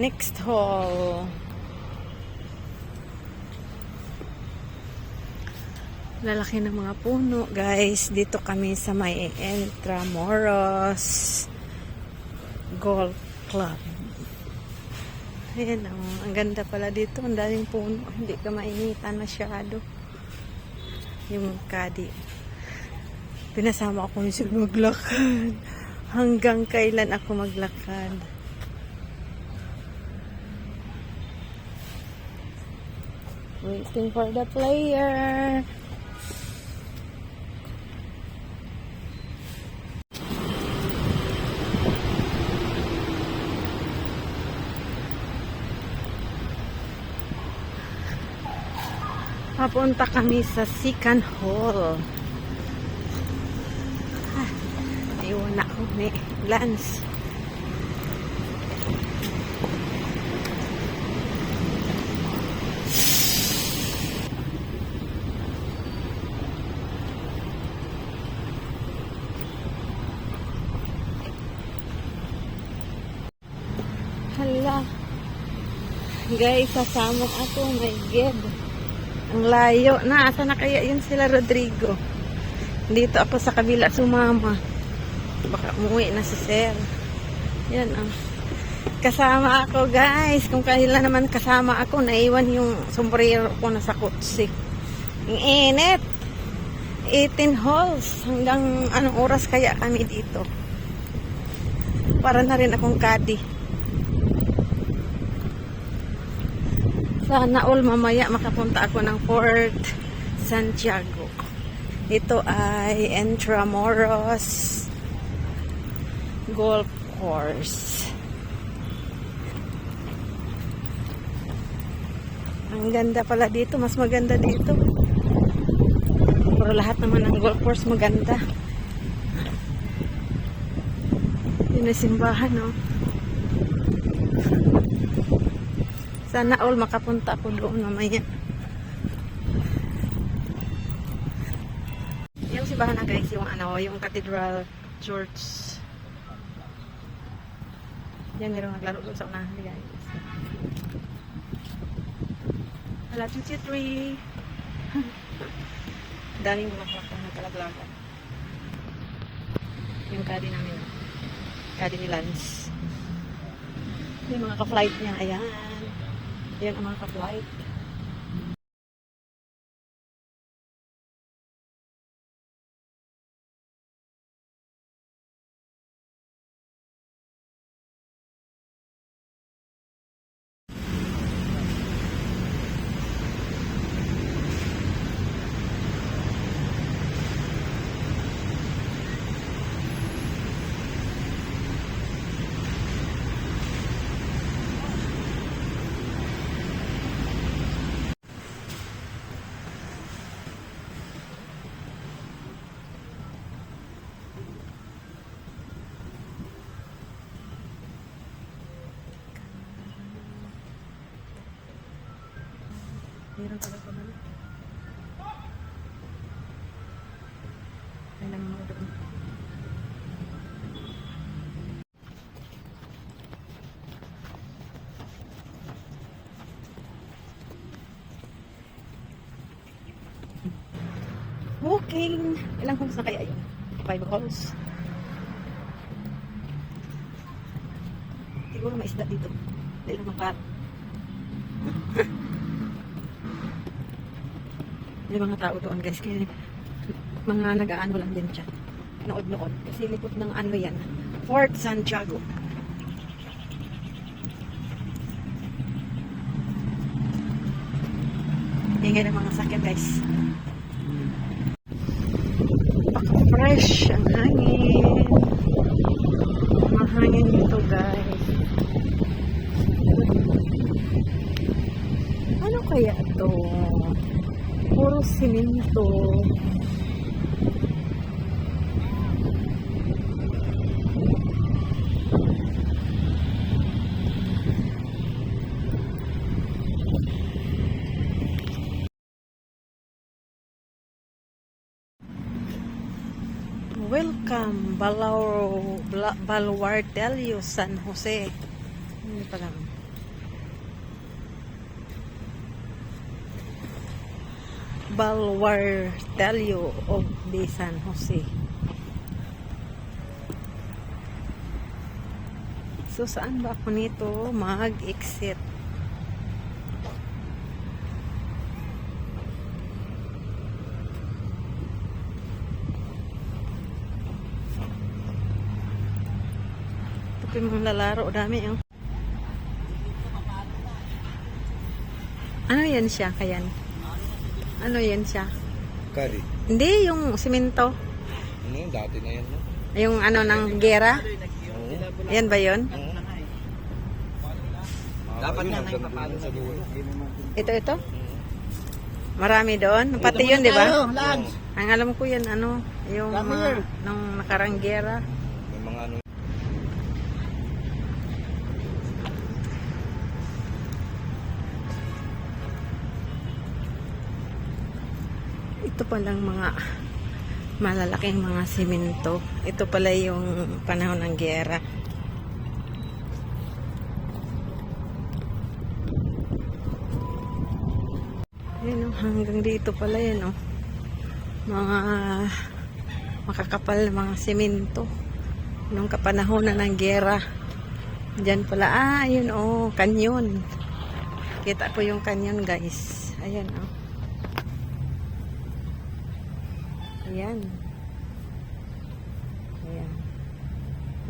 Next hall. Lalaki ng mga puno, guys. Dito kami sa may Entramoros Golf Club. Ayan, oh, ang ganda pala dito. Ang daming puno. Hindi ka mainitan masyado. Yung kadi. Pinasama ako Sir maglakad. Hanggang kailan ako maglakad. Waiting for the player. Papunta kami sa second hall. Ah, Ayun na ako ni Lance. Hala. Guys, sasama ako. My God. Ang layo na. Asa na kaya yun sila Rodrigo? Dito ako sa kabila sumama. Baka umuwi na si Sir. Yan ang kasama ako guys. Kung kailan naman kasama ako, naiwan yung sombrero ko na sa kutsi. Ang init. 18 holes. Hanggang anong oras kaya kami dito. Para na rin akong kadi. Sana all mamaya makapunta ako ng Fort Santiago. Ito ay Entramoros Golf Course. Ang ganda pala dito. Mas maganda dito. Pero lahat naman ng golf course maganda. Yun na simbahan, no? Sana all makapunta ako doon mamaya. Yung simbahan na guys, yung ano, yung Cathedral Church. Yan, meron naglaro doon sa unahan guys. Hala, chuchi tree. Daming plaka na kalaglagan. Yung kadi namin. Kadi ni Lance. Yung mga ka-flight niya, ayan. Yan ang mga ka-flight. Meron pala. Walking. Ilang holes na kaya yun? Five holes. Siguro may isda dito. Hindi lang May mga tao doon guys. Kaya mga nag-aano lang din siya. Nood-nood. Kasi likod ng ano yan. Fort Santiago. Ingay ng mga sakyan guys. Paka-fresh ang hangin. Mahangin dito guys. Ano kaya to? Puro simento. Welcome, Balao, Baluartelio, San Jose. Hindi pa lang. Balwartelio of de San Jose. So, saan ba ako nito mag-exit? Ito po yung mga lalaro. Dami yung... Ano yan siya? Kayan? Ano yan siya? Kari. Hindi, yung simento. Ano yun? Dati na yan, no? Yung ano ng gera. Oo. Ayan ba yun? Oo. Dapat na na papalo sa dulo. Ito, ito? Marami doon. Pati yun, di ba? Ang alam ko yan, ano, yung mga, nung nakarang gera. Ito palang mga malalaking mga simento. Ito pala yung panahon ng gera. Ayun oh, hanggang dito pala yan oh. Mga makakapal na mga simento. Nung kapanahonan ng gera. Diyan pala, ah, ayun oh, kanyon. Kita ko yung kanyon guys. Ayan oh. Ayan. Ayan.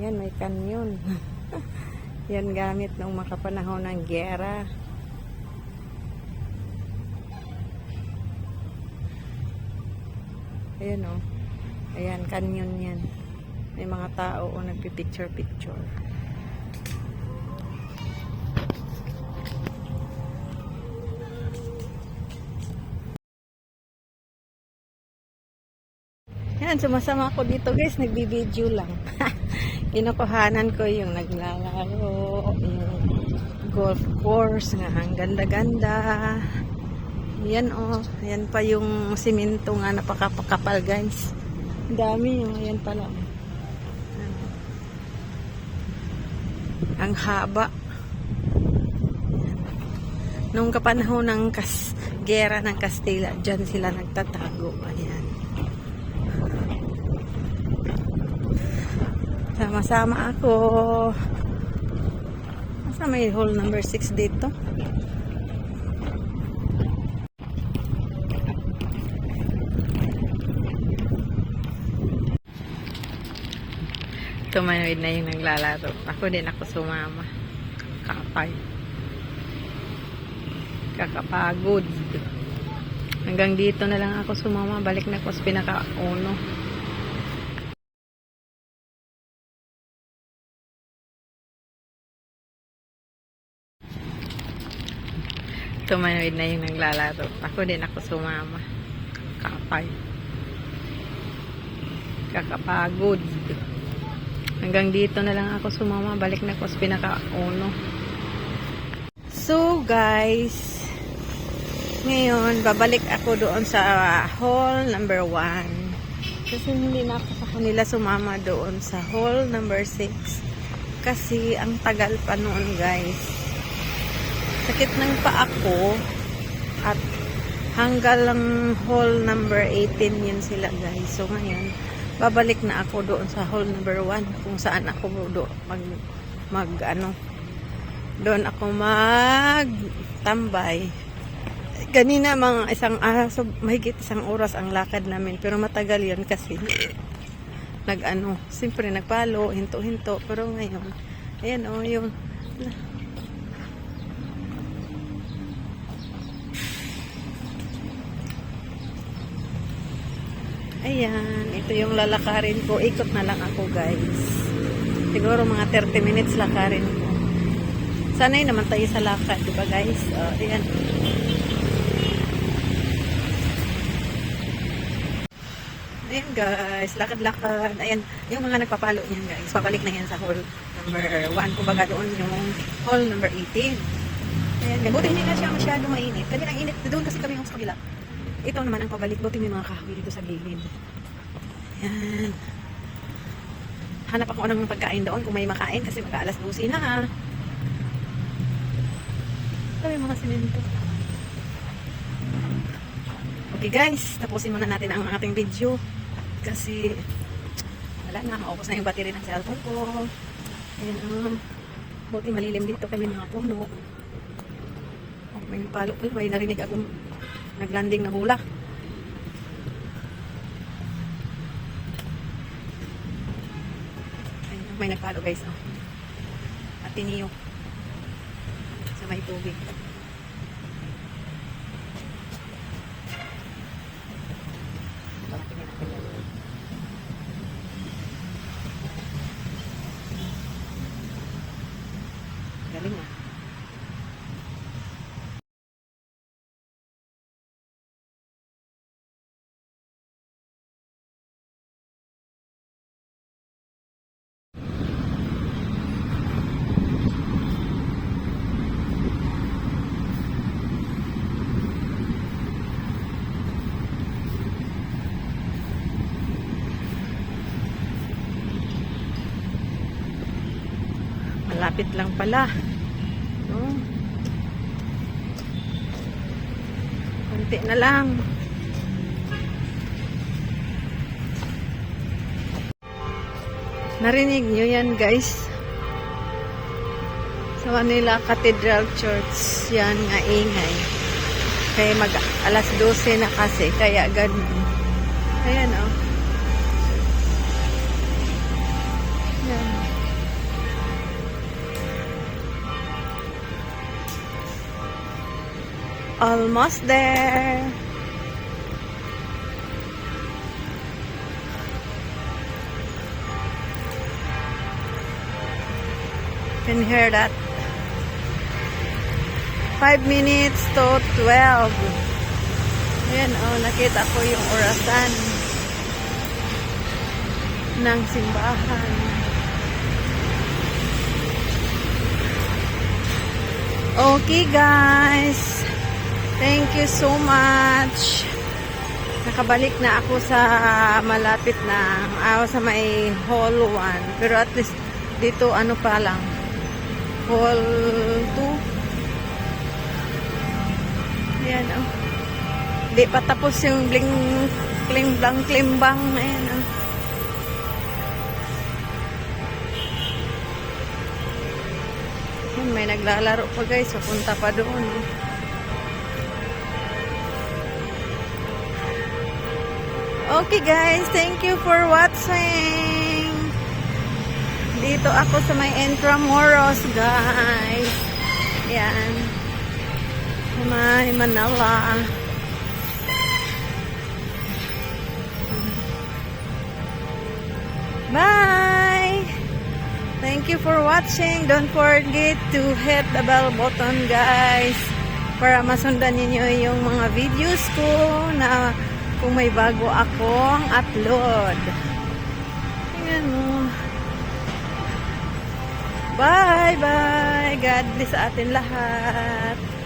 Yan, may kanyon. Yan gamit nung makapanahon ng gera. Ayan o. Ayan, kanyon yan. May mga tao o nagpipicture-picture. Yan, sumasama ako dito guys, nagbibideo lang. Kinukuhanan ko yung naglalaro, yung golf course nga, ang ganda-ganda. Yan oh, yan pa yung simento nga napakapakapal guys. Ang dami yung yan pala. Ano. Ang haba. Nung kapanahon ng kas gera ng Kastila, dyan sila nagtatago. Ayan. Sama-sama ako. Asa may hole number 6 dito? Tumanawid na yung naglalaro. Ako din ako sumama. Kapay. Kakapagod. Hanggang dito na lang ako sumama. Balik na ako sa pinaka-uno. Tumanawid na yung naglalaro. Ako din ako sumama. Kapay. Kakapagod. Hanggang dito na lang ako sumama. Balik na ako sa pinaka-uno. So, guys. Ngayon, babalik ako doon sa hall number 1. Kasi hindi na ako sa kanila sumama doon sa hall number 6. Kasi ang tagal pa noon, guys sakit ng paa ko. At hanggang lang hall number 18 yun sila guys. So ngayon babalik na ako doon sa hall number 1 kung saan ako do mag mag ano doon ako mag tambay kanina mga isang araw mahigit isang oras ang lakad namin pero matagal yun kasi nag ano siyempre nagpalo hinto hinto pero ngayon ayan o yung Ayan, ito yung lalakarin ko. Ikot na lang ako, guys. Siguro mga 30 minutes lakarin ko. Sanay naman tayo sa lakad, di ba, guys? Uh, ayan. Ayan, guys. Lakad-lakad. Ayan, yung mga nagpapalo niyan, guys. Pabalik na yan sa hall number 1. Kumbaga doon yung hall number 18. Ayan, buti hindi na siya masyado mainit. Kanina init. Doon kasi kami yung sa kabila. Ito naman ang pabalik. Buti may mga kahoy dito sa gilid. Yan. Hanap ako ng pagkain doon kung may makain kasi mag-aalas 12 na. Ito yung mga simento. Okay guys, tapusin muna natin ang ating video. Kasi wala na, maubos na yung battery ng cellphone ko. Ayan, um, buti malilim dito kami mga puno. Oh, may palo pa, may narinig akong naglanding na hula. Ayun, may nagpalo guys. Oh. At tiniyo. Sa may tubig. Tingnan natin yan. Galing ah. Malapit lang pala. No? Kunti na lang. Narinig nyo yan guys. Sa Manila Cathedral Church. Yan nga ingay. Kaya mag alas 12 na kasi. Kaya ganun. Ayan oh. Almost there. Can hear that? Five minutes to 12. Ayan, oh, nakita ko yung orasan ng simbahan. Okay, guys. Thank you so much. Nakabalik na ako sa malapit na ako sa may hall 1. Pero at least dito ano pa lang. Hall 2. Ayan oh. Di pa tapos yung bling klimbang klimbang. Ayan oh. Ayan, May naglalaro pa guys. Papunta pa doon. oh. Okay guys, thank you for watching. Dito ako sa may Intramuros guys. Yan. May Manila. Bye! Thank you for watching. Don't forget to hit the bell button guys para masundan ninyo yung mga videos ko na kung may bago akong upload. Tingnan mo. Bye-bye! God bless sa atin lahat.